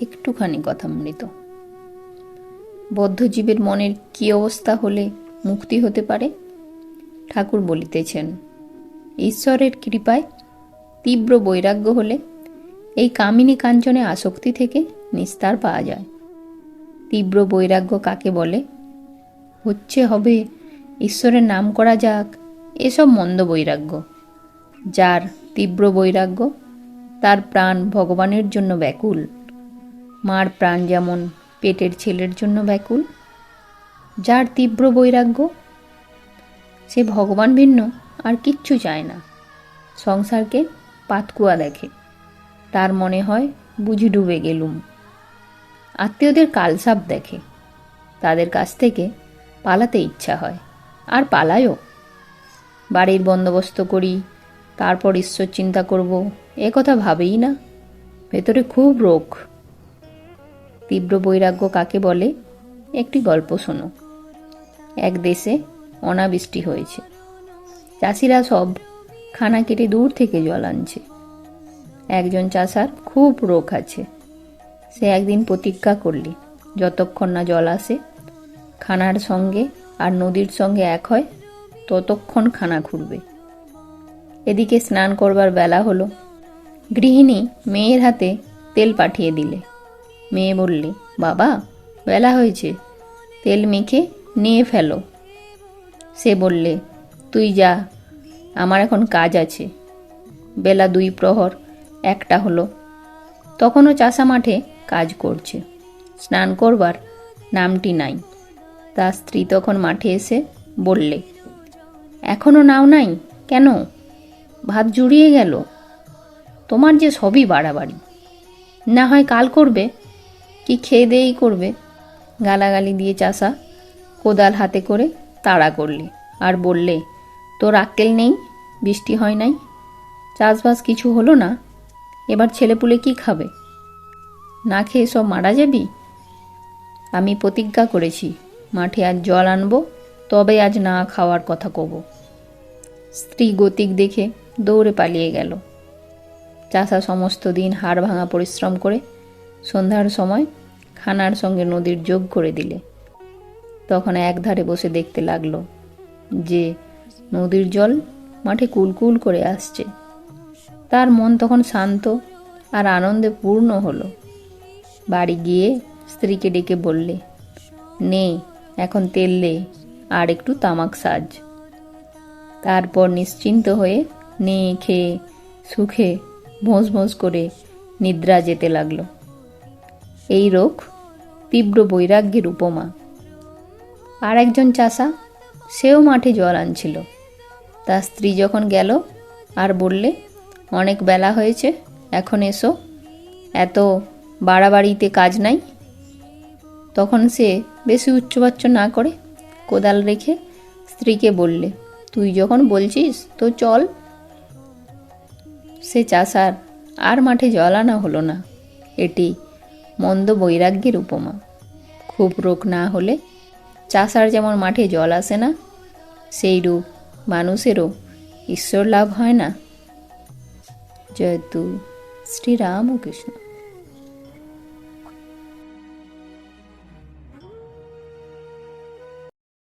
একটুখানি কথা কথামৃত বদ্ধজীবের মনের কি অবস্থা হলে মুক্তি হতে পারে? ঠাকুর বলিতেছেন, ঈশ্বরের কৃপায় তীব্র বৈরাগ্য হলে এই কামিনী কাঞ্চনে আসক্তি থেকে নিস্তার পাওয়া যায়। তীব্র বৈরাগ্য কাকে বলে? হচ্ছে হবে ঈশ্বরের নাম করা যাক এসব মন্দ বৈরাগ্য, যার তীব্র বৈরাগ্য তার প্রাণ ভগবানের জন্য ব্যাকুল। মার প্রাণ যেমন পেটের ছেলের জন্য ব্যাকুল, যার তীব্র বৈরাগ্য, সে ভগবান ভিন্ন, আর কিচ্ছু চায় না। সংসারকে পাতকুয়া দেখে, তার মনে হয় বুঝি ডুবে গেলুম। আত্মীয়দের কালসাপ দেখে, তাদের কাছ থেকে পালাতে ইচ্ছা হয়। আর পালায়ও। বাড়ির বন্দোবস্ত করি, তারপর ঈশ্বর চিন্তা করব, এ কথা ভাবেই না। ভেতরে খুব রোগ। তীব্র বৈরাগ্য কাকে বলে? একটি গল্প শোনো। এক দেশে অনাবৃষ্টি হয়েছে। চাষিরা সব খানা কেটে দূর থেকে জল আনছে। একজন চাষার খুব রোগ আছে। সে একদিন প্রতিজ্ঞা করলি, যতক্ষণ না জল আসে, খানার সঙ্গে আর নদীর সঙ্গে এক হয়, ততক্ষণ খানা ঘুরবে। এদিকে স্নান করবার বেলা হলো। গৃহিণী মেয়ের হাতে তেল পাঠিয়ে দিলে। মেয়ে বললে, বাবা, বেলা হয়েছে, তেল মেখে নিয়ে ফেলো। সে বললে, তুই যা, আমার এখন কাজ আছে। বেলা দুই প্রহর, একটা হলো। তখনও চাষা মাঠে কাজ করছে। স্নান করবার নামটি নাই। তার স্ত্রী তখন মাঠে এসে বললে এখনও নাও নাই? কেন? ভাত জুড়িয়ে গেল। তোমার যে সবই বাড়াবাড়ি। না হয় কাল করবে কি খেয়ে দেয়েই করবে? গালাগালি দিয়ে চাষা কোদাল হাতে করে তাড়া করলে আর বললে, তোর আক্কেল নেই? বৃষ্টি হয় নাই? চাষবাস কিছু হলো না? এবার ছেলেপুলে কি খাবে? না খেয়ে সব মারা যাবি? আমি প্রতিজ্ঞা করেছি, মাঠে আজ জল আনব, তবে আজ না খাওয়ার কথা কব। স্ত্রী গতিক দেখে দৌড়ে পালিয়ে গেল। চাষা সমস্ত দিন হাড় ভাঙা পরিশ্রম করে সন্ধ্যার সময় খানার সঙ্গে নদীর যোগ করে দিলে। তখন একধারে বসে দেখতে লাগল যে নদীর জল মাঠে কুলকুল করে আসছে। তার মন তখন শান্ত আর আনন্দে পূর্ণ হলো। বাড়ি গিয়ে স্ত্রীকে ডেকে বললে, নে, এখন তেল দে আর একটু তামাক সাজ। তারপর নিশ্চিন্ত হয়ে নে খেয়ে সুখে ভোঁস ভোঁস করে নিদ্রা যেতে লাগল। এই রোগ তীব্র বৈরাগ্যের উপমা। আর একজন চাষা, সেও মাঠে জল আনছিল। তার স্ত্রী যখন গেল আর বললে, অনেক বেলা হয়েছে, এখন এসো। এত বাড়াবাড়িতে কাজ নাই। তখন সে বেশি উচ্চবাচ্য না করে কোদাল রেখে স্ত্রীকে বললে, তুই যখন বলছিস তো চল। সে চাষার, আর মাঠে জল আনা হলো না। এটি মন্দ বৈরাগ্যের উপমা। খুব রোগ না হলে চাষার যেমন মাঠে জল আসে না সেই রূপ মানুষেরও ঈশ্বর লাভ হয় না। জয়তু শ্রীরামকৃষ্ণ